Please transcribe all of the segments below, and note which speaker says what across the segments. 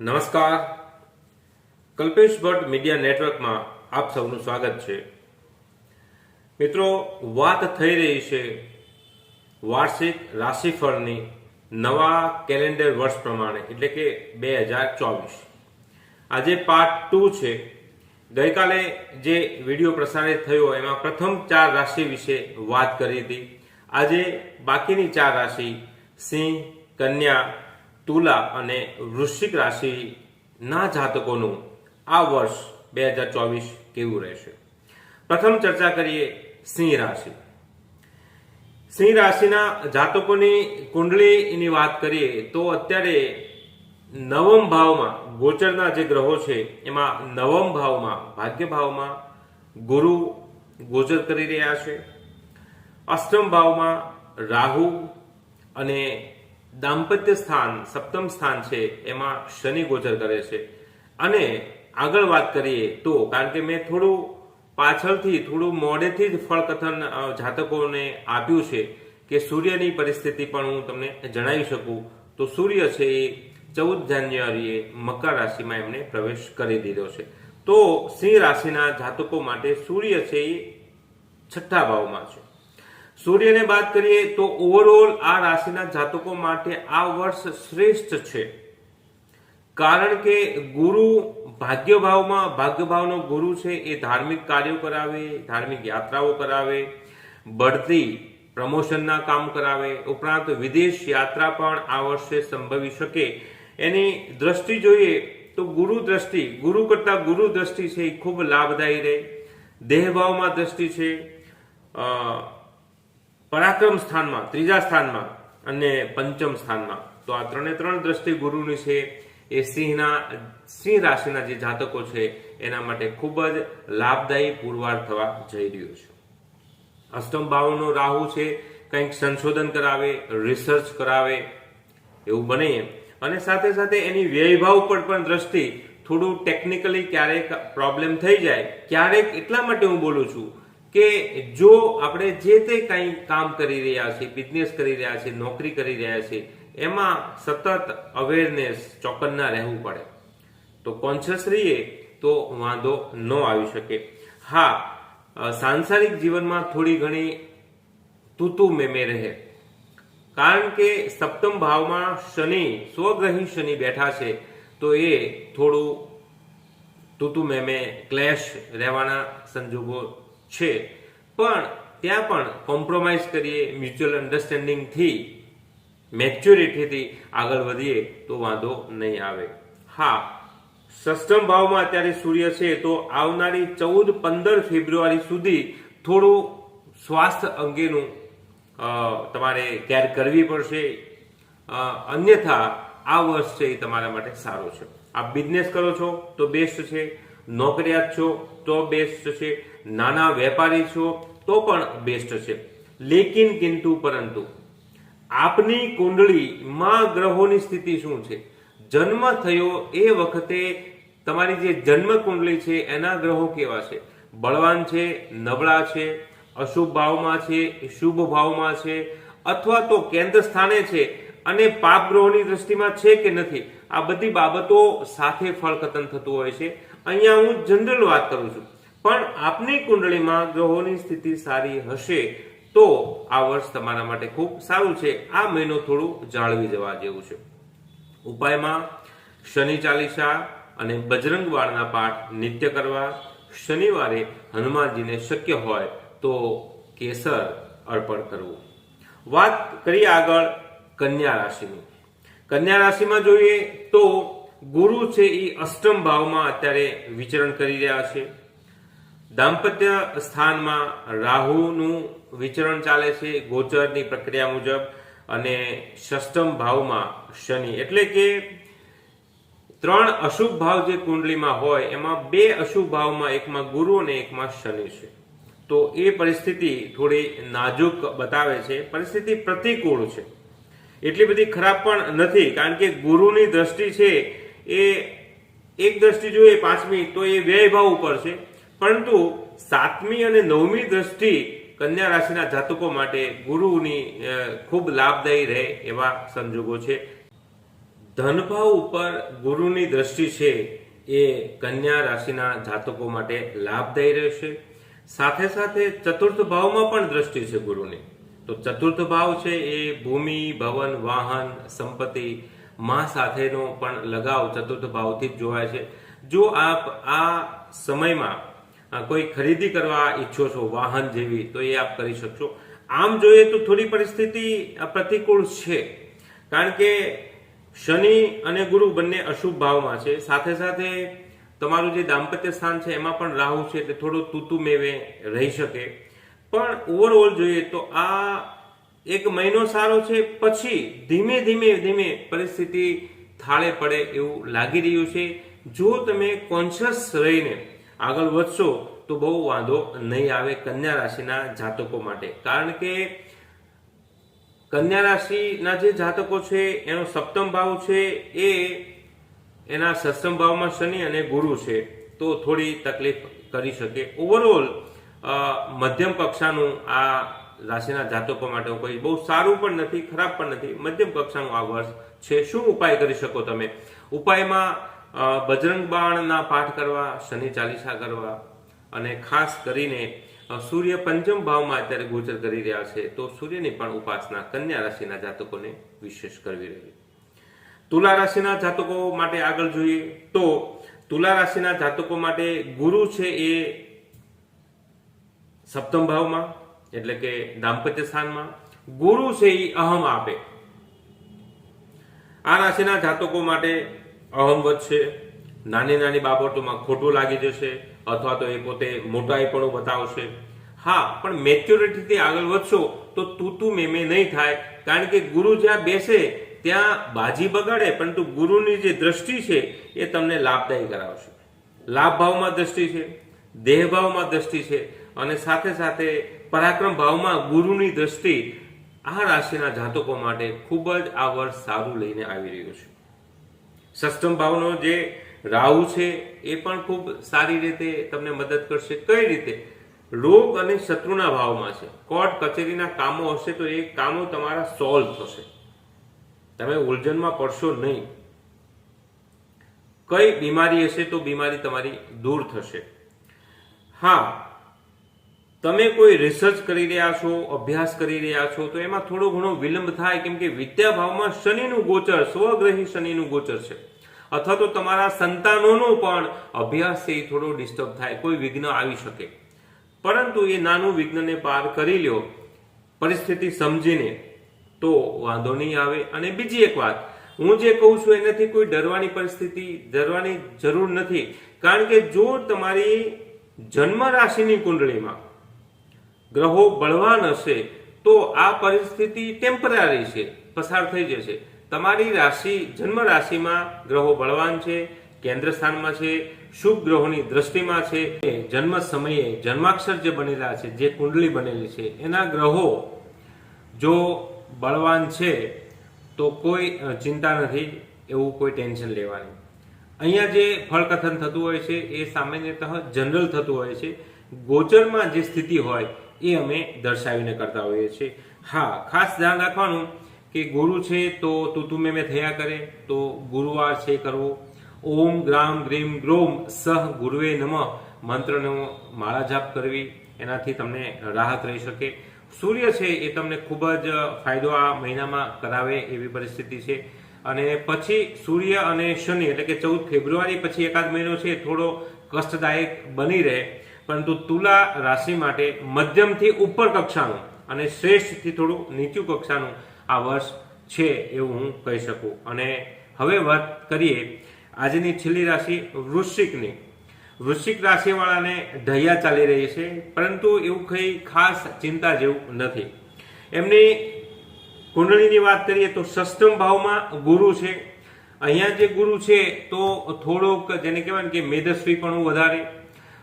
Speaker 1: નમસ્કાર. કલ્પેશ ભટ્ટ મીડિયા નેટવર્કમાં આપ સૌનું સ્વાગત છે. મિત્રો, વાત થઈ રહી છે વાર્ષિક રાશિફળની નવા કેલેન્ડર વર્ષ પ્રમાણે, એટલે કે બે હજાર ચોવીસ. આજે પાર્ટ ટુ છે. ગઈકાલે જે વીડિયો પ્રસારિત થયો, એમાં પ્રથમ ચાર રાશિ વિશે વાત કરી હતી. આજે બાકીની ચાર રાશિ સિંહ, કન્યા તુલા અને વૃશ્ચિક રાશિના જાતકોનું આ વર્ષ બે હજાર ચોવીસ કેવું રહેશે? પ્રથમ ચર્ચા કરીએ સિંહ રાશિ. સિંહ રાશિના જાતકોની કુંડળીની વાત કરીએ તો અત્યારે નવમ ભાવમાં ગોચરના જે ગ્રહો છે, એમાં નવમ ભાવમાં ભાગ્ય ભાવમાં ગુરુ ગોચર કરી રહ્યા છે. અષ્ટમ ભાવમાં રાહુ અને દાંપત્ય સ્થાન, સપ્તમ સ્થાન છે, એમાં શનિ ગોચર કરે છે. અને આગળ વાત કરીએ તો, કારણ કે મેં થોડું પાછળથી, થોડું મોડેથી જ ફળકથન જાતકોને આપ્યું છે કે સૂર્યની પરિસ્થિતિ પણ હું તમને જણાવી શકું. તો સૂર્ય છે એ ચૌદ જાન્યુઆરીએ મકર રાશિમાં એમને પ્રવેશ કરી દીધો છે. તો સિંહ રાશિના જાતકો માટે સૂર્ય છે એ છઠ્ઠા ભાવમાં છે. સૂર્યને બાદ કરીએ તો ઓવરઓલ આ રાશિના જાતકો માટે આ વર્ષ શ્રેષ્ઠ છે. કારણ કે ગુરુ ભાગ્યભાવમાં, ભાગ્યભાવનો ગુરુ છે એ ધાર્મિક કાર્યો કરાવે, ધાર્મિક યાત્રાઓ કરાવે, બઢતી પ્રમોશનના કામ કરાવે, ઉપરાંત વિદેશ યાત્રા પણ આ વર્ષે સંભવી શકે. એની દ્રષ્ટિ જોઈએ તો ગુરુ દ્રષ્ટિ, ગુરુ કરતા ગુરુ દ્રષ્ટિ છે એ ખૂબ લાભદાયી રહે. દેહભાવમાં દ્રષ્ટિ છે. પરાક્રમ સ્થાનમાં, ત્રીજા સ્થાનમાં અને પંચમ સ્થાનમાં. તો આ ત્રણે ત્રણ દ્રષ્ટિ ગુરુની છે. એ સિંહના, સિંહ રાશિના જે જાતકો છે, એના માટે ખૂબ જ લાભદાયી પુરવાર થવા જઈ રહ્યો છે. અષ્ટમ ભાવનો રાહુ છે, કંઈક સંશોધન કરાવે રિસર્ચ કરાવે, એવું બને અને સાથે સાથે એની વ્યયભાવ પર પણ દ્રષ્ટિ થોડું ટેકનિકલી ક્યારેક પ્રોબ્લેમ થઈ જાય. ક્યારેક એટલા માટે હું બોલું છું કે જો આપણે જે તે કંઈ કામ કરી રહ્યા છીએ બિઝનેસ કરી રહ્યા છીએ, નોકરી કરી રહ્યા છીએ, એમાં સતત અવેરનેસ ચોકન્ના રહેવું પડે. તો કોન્શિયસ રહીએ તો વાંધો ન આવી શકે. હા સાંસારિક જીવનમાં થોડી ઘણી તૂતુ, મેમે રહે. કારણ કે સપ્તમ ભાવમાં શનિ, સ્વગ્રહી શનિ બેઠા છે, તો એ થોડું તૂતુ, મેમે ક્લેશ રહેવાના સંજોગો છે. પણ ત્યાં પણ કોમ્પ્રોમાઇઝ કરીએ મ્યુચ્યુઅલ અન્ડરસ્ટેન્ડિંગથી મેચ્યોરિટીથી આગળ વધીએ તો વાંધો નહીં આવે. હા, સષ્ટમ ભાવમાં અત્યારે સૂર્ય છે તો આવનારી ચૌદ પંદર ફેબ્રુઆરી સુધી થોડું સ્વાસ્થ્ય અંગેનું તમારે કેર કરવી પડશે. અન્યથા આ વર્ષ છે એ તમારા માટે સારું છે. આપ બિઝનેસ કરો છો તો બેસ્ટ છે. નોકરિયાત છો તો બેસ્ટ છે. નાના વેપારી છો, તો પણ બેસ્ટ છે. લેકિન કિંતુ પરંતુ, આપની કુંડળીમાં ગ્રહોની સ્થિતિ શું છે? જન્મ થયો એ વખતે તમારી જે જન્મ કુંડળી છે, એના ગ્રહો કેવા છે? બળવાન છે, નબળા છે, અશુભ ભાવમાં છે, શુભ ભાવમાં છે, અથવા તો કેન્દ્ર સ્થાને છે અને પાપ ગ્રહોની દ્રષ્ટિમાં છે કે નથી? આ બધી બાબતો સાથે ફળકતન થતું હોય છે. અહીંયા હું જનરલ વાત કરું છું. પણ આપની કુંડળીમાં ગ્રહોની સ્થિતિ સારી હશે તો આ વર્ષ તમારા માટે ખૂબ સારું છે. આ મહિનો થોડું જાળવી જવા જેવું છે. ઉપાયમાં શનિ ચાલીસા અને બજરંગ બાણના પાઠ નિત્ય કરવા. શનિવારે હનુમાનજીને શક્ય હોય તો કેસર અર્પણ કરવું. વાત કરીએ આગળ કન્યા રાશિની. કન્યા રાશિમાં જોઈએ તો ગુરુ છે એ અષ્ટમ ભાવમાં અત્યારે વિચરણ કરી રહ્યા છે. દાંપત્ય સ્થાનમાં રાહુનું વિચરણ ચાલે છે, ગોચરની પ્રક્રિયા મુજબ અને ષષ્ટમ ભાવમાં શનિ. એટલે કે ત્રણ અશુભ ભાવ જે કુંડલીમાં હોય, એમાં બે અશુભ ભાવમાં એકમાં ગુરુ અને એકમાં શનિ છે. તો એ પરિસ્થિતિ થોડી નાજુક બતાવે છે. પરિસ્થિતિ પ્રતિકૂળ છે. એટલી બધી ખરાબ પણ નથી, કારણ કે ગુરુની દ્રષ્ટિ છે એ, એક દ્રષ્ટિ જોઈએ પાંચમી, તો એ વ્યય ભાવ ઉપર છે. પરંતુ સાતમી અને નવમી દ્રષ્ટિ કન્યા રાશિના જાતકો માટે ગુરુની ખૂબ લાભદાયી રહે એવા સંજોગો છે. ધનભાવ ઉપર ગુરુની દ્રષ્ટિ છે એ કન્યા રાશિના જાતકો માટે લાભદાયી રહેશે. સાથે સાથે ચતુર્થ ભાવમાં પણ દ્રષ્ટિ છે ગુરુની. તો ચતુર્થ ભાવ છે એ ભૂમિ, ભવન, વાહન, સંપત્તિ, માં સાથેનો પણ લગાવ ચતુર્થ ભાવથી જ જોવાય છે. જો આપ આ સમયમાં કોઈ ખરીદી કરવા ઈચ્છો છો, વાહન જેવી, તો એ આપ કરી શકશો. આમ જોઈએ તો થોડી પરિસ્થિતિ પ્રતિકૂળ છે. કારણ કે શનિ અને ગુરુ બંને અશુભ ભાવમાં છે. સાથે સાથે તમારું જે દાંપત્ય સ્થાન છે, એમાં પણ રાહુ છે, એટલે થોડું તૂતુ મેવે રહી શકે. પણ ઓવરઓલ જોઈએ તો આ એક મહિનો સારો છે, પછી ધીમે ધીમે ધીમે પરિસ્થિતિ થાળે પડે એવું લાગી રહ્યું છે. જો તમે કોન્શિયસ રહીને આગળ વધશો તો બહુ વાંધો નહીં આવે કન્યા રાશિના જાતકો માટે. કારણ કે કન્યા રાશિના જે જાતકો છે, એનો સપ્તમ ભાવ છે એ એના સપ્તમ ભાવમાં શનિ અને ગુરુ છે. તો થોડી તકલીફ કરી શકે. ઓવરઓલ મધ્યમ કક્ષાનું આ રાશિના જાતકો માટે કોઈ બહુ સારું પણ નથી, ખરાબ પણ નથી. મધ્યમ કક્ષાનું આ વર્ષ છે. શું ઉપાય કરી શકો તમે? ઉપાયમાં બજરંગ બાણના પાઠ કરવા, શનિ ચાલીસા કરવા અને ખાસ કરીને સૂર્ય પંચમ ભાવમાં અત્યારે ગોચર કરી રહ્યા છે, તો સૂર્યની પણ ઉપાસના કન્યા રાશિના જાતકોને વિશેષ કરવી રહી તુલા રાશિના જાતકો માટે આગળ જોઈએ તો, તુલા રાશિના જાતકો માટે ગુરુ છે એ સપ્તમ ભાવમાં, એટલે કે દાંપત્ય સ્થાનમાં. ગુરુ છે એ અહમ આપે. આ રાશિના જાતકો માટે અહમ વધશે નાની નાની બાબતોમાં ખોટું લાગી જશે અથવા તો એ પોતે મોટાઈપણું બતાવશે. હા, પણ મેચ્યોરિટીથી આગળ વધશો તો તૂતું મેમે નહીં થાય. કારણ કે ગુરુ જ્યાં બેસે, ત્યાં બાજી બગાડે, પરંતુ ગુરુની જે દ્રષ્ટિ છે, એ તમને લાભદાયી કરાવશે. લાભ ભાવમાં દ્રષ્ટિ છે દેહ ભાવમાં દ્રષ્ટિ છે, અને સાથે સાથે પરાક્રમ ભાવમાં ગુરુની દ્રષ્ટિ આ રાશિના જાતકો માટે ખૂબ જ આ વર્ષ સારું લઈને આવી રહ્યું છે. સષ્ટમ ભાવનો જે રાહુ છે એ પણ ખૂબ સારી રીતે તમને મદદ કરશે. કઈ રીતે? રોગ અને શત્રુના ભાવમાં છે. કોર્ટ, કચેરીના કામો હશે તો એ કામો તમારા સોલ્વ થશે. તમે ઉલઝનમાં પડશો નહીં. કઈ બીમારી હશે તો બીમારી તમારી દૂર થશે. હા તમે કોઈ રિસર્ચ કરી રહ્યા છો, અભ્યાસ કરી રહ્યા છો, તો એમાં થોડો ઘણો વિલંબ થાય, કેમ કે વિદ્યાભાવમાં શનિનું ગોચર, સ્વગ્રહી શનિનું ગોચર છે. અથવા તો તમારા સંતાનોનો પણ અભ્યાસ છે એ થોડો ડિસ્ટર્બ થાય, કોઈ વિઘ્ન આવી શકે. પરંતુ એ નાનું વિઘ્નને પાર કરી લ્યો, પરિસ્થિતિ સમજીને, તો વાંધો નહીં આવે. અને બીજી એક વાત, હું જે કહું છું એનાથી કોઈ ડરવાની પરિસ્થિતિ, ડરવાની જરૂર નથી. કારણ કે જો તમારી જન્મ રાશિની કુંડળીમાં ગ્રહો બળવાન હશે, તો આ પરિસ્થિતિ ટેમ્પરરી છે, પસાર થઈ જશે. તમારી રાશિ, જન્મ રાશિમાં ગ્રહો બળવાન છે, કેન્દ્ર સ્થાનમાં છે, શુભ ગ્રહોની દ્રષ્ટિમાં છે. જન્મ સમયે જન્માક્ષર જે બનેલા છે, જે કુંડલી બનેલી છે, એના ગ્રહો જો બળવાન છે, તો કોઈ ચિંતા નથી, એવું કોઈ ટેન્શન લેવાનું. અહીંયા જે ફળકથન થતું હોય છે, એ સામાન્યતઃ જનરલ થતું હોય છે. ગોચરમાં જે સ્થિતિ હોય એ અમે દર્શાવીને કરતા હોઈએ છીએ. હા, ખાસ ધ્યાન રાખવાનું કે ગુરુ છે તો તુતુમે મેં થયા કરે, તો ગુરુવાર છે કરવો. ઓમ ગ્રામ ગ્રીમ ગ્રોમ સહ ગુરુવે નમ. મંત્રનો માળા જાપ કરવી, એનાથી તમને રાહત રહી શકે. સૂર્ય છે એ તમને ખૂબ જ ફાયદો આ મહિનામાં કરાવે એવી પરિસ્થિતિ છે. અને પછી સૂર્ય અને શનિ, એટલે કે ચૌદ ફેબ્રુઆરી પછી એકાદ મહિનો છે, થોડો કષ્ટદાયક બની રહે. પરંતુ તુલા રાશિ માટે મધ્યમથી ઉપર કક્ષાનું અને શ્રેષ્ઠથી થોડું નીચું કક્ષાનું આ વર્ષ છે એવું હું કહી શકું. અને હવે વાત કરીએ આજની છેલ્લી રાશિ વૃશ્ચિકની. વૃશ્ચિક રાશિવાળાને ઢૈયા ચાલી રહી છે, પરંતુ એવું કંઈ ખાસ ચિંતા જેવું નથી. એમની કુંડળીની વાત કરીએ તો સષ્ટમ ભાવમાં ગુરુ છે. અહીંયા જે ગુરુ છે તો થોડોક જેને કહેવાય ને કે મેદસ્વી પણ વધારે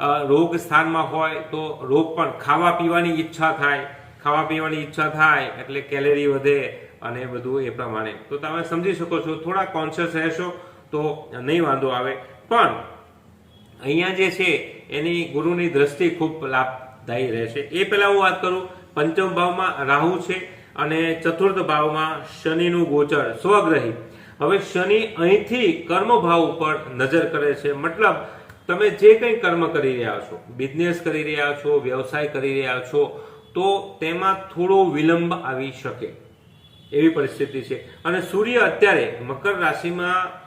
Speaker 1: રોગ સ્થાનમાં હોય તો રોગ પણ ખાવા પીવાની ઈચ્છા થાય, ખાવા પીવાની ઈચ્છા થાય એટલે કેલેરી વધે અને બધું એ પ્રમાણે. તો તમે સમજી શકો છો, થોડા કોન્શિયસ રહેશો તો નહીં વાંધો આવે. પણ અહીંયા જે છે, એની ગુરુની દ્રષ્ટિ ખૂબ લાભદાયી રહેશે. એ પહેલા હું વાત કરું, પંચમ ભાવમાં રાહુ છે અને ચતુર્થ ભાવમાં શનિનું ગોચર, સ્વગ્રહી. હવે શનિ અહીંથી કર્મ ભાવ ઉપર નજર કરે છે. મતલબ તમે જે કંઈ કર્મ કરી રહ્યા છો બિઝનેસ કરી રહ્યા છો, વ્યવસાય કરી રહ્યા છો, તો તેમાં થોડો વિલંબ આવી શકે. એવી પરિસ્થિતિ છે. અને સૂર્ય અત્યારે મકર રાશિમાં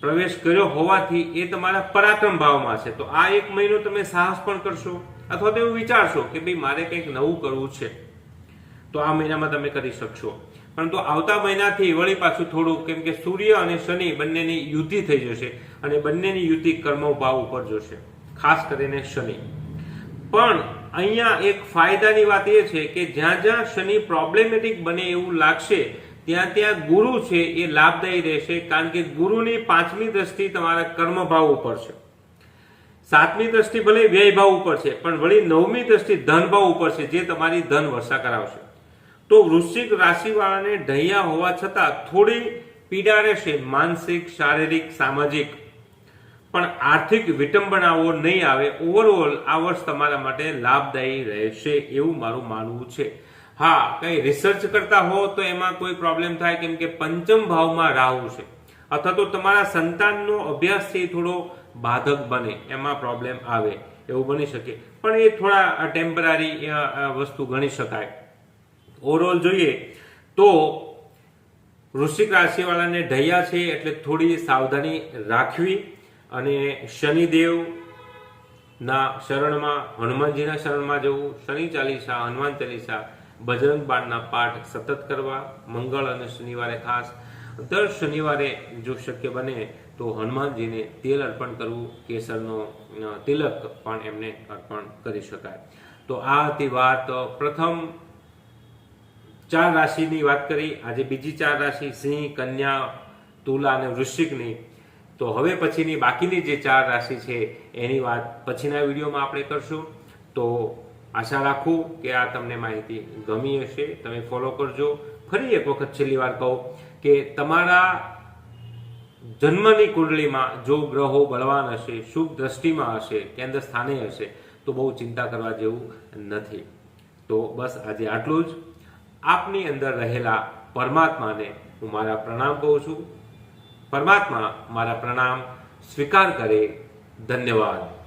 Speaker 1: પ્રવેશ કર્યો હોવાથી એ તમારા પરાક્રમ ભાવમાં છે. તો આ એક મહિનો તમે સાહસ પણ કરશો, અથવા તો એવું વિચારશો કે ભાઈ મારે કંઈક નવું કરવું છે. તો આ મહિનામાં તમે કરી શકશો. પરંતુ આવતા મહિનાથી વળી પાછું થોડું, કેમ કે સૂર્ય અને શનિ બંનેની યુદ્ધિ થઈ જશે. અને બંનેની યુતિ કર્મભાવ ઉપર જોશે, ખાસ કરીને શનિ. પણ અહીંયા એક ફાયદાની વાત એ છે કે જ્યાં જ્યાં શનિ પ્રોબ્લેમેટિક બને એવું લાગશે, ત્યાં ત્યાં ગુરુ છે એ લાભદાયી રહેશે, કારણ કે ગુરુની પાંચમી દ્રષ્ટિ તમારા કર્મભાવ ઉપર છે. સાતમી દ્રષ્ટિ ભલે વ્યય ભાવ ઉપર છે, પણ વળી નવમી દ્રષ્ટિ ધન ભાવ ઉપર છે, જે તમારી ધન વર્ષા કરાવશે. તો વૃશ્ચિક રાશિવાળાને ઢૈયા હોવા છતાં થોડી પીડા રહેશે, માનસિક, શારીરિક, સામાજિક. પણ આર્થિક વિટંબનાઓ નહીં આવે ઓવરઓલ આ વર્ષ તમારા માટે લાભદાયી રહેશે એવું મારું માનવું છે. હા, કંઈ રિસર્ચ કરતા હો તો એમાં કોઈ પ્રોબ્લેમ થાય કેમ કે પંચમ ભાવમાં રાહુ છે. અથવા તો તમારા સંતાનનો અભ્યાસથી થોડો બાધક બને, એમાં પ્રોબ્લેમ આવે, એવું બની શકે. પણ એ થોડા ટેમ્પરરી વસ્તુ ગણી શકાય. ઓવરઓલ જોઈએ તો વૃશ્ચિક રાશિવાળાને ઢૈયા છે એટલે થોડી સાવધાની રાખવી. અને શનિદેવ ના શરણમાં, હનુમાનજીના શરણમાં જવું, શનિ ચાલીસા, હનુમાન ચાલીસા, બજરંગ બાણના પાઠ સતત કરવા, મંગળ અને શનિવારે ખાસ. દર શનિવારે જો શક્ય બને તો હનુમાનજીને તેલ અર્પણ કરવું, કેસરનો તિલક પણ એમને અર્પણ કરી શકાય. તો આ હતી વાત. પ્રથમ ચાર રાશિની વાત કરી. આજે બીજી ચાર રાશિ સિંહ, કન્યા, તુલા અને વૃશ્ચિકની તો હવે પછીની બાકીની જે ચાર રાશિ છે, એની વાત પછીના વિડીયોમાં આપણે કરશું. તો આશા રાખું કે આ તમને માહિતી ગમી હશે. તમે ફોલો કરજો. ફરી એક વખત છેલ્લી વાર કહું કે તમારા જન્મની કુંડળીમાં જો ગ્રહો બળવાન હશે, શુભ દ્રષ્ટિમાં હશે, કેન્દ્ર સ્થાને હશે, તો બહુ ચિંતા કરવા જેવું નથી. તો બસ આજે આટલું જ. આપની અંદર રહેલા પરમાત્માને હું મારા પ્રણામ કહું છું. પરમાત્મા મારા પ્રણામ સ્વીકાર કરે. ધન્યવાદ.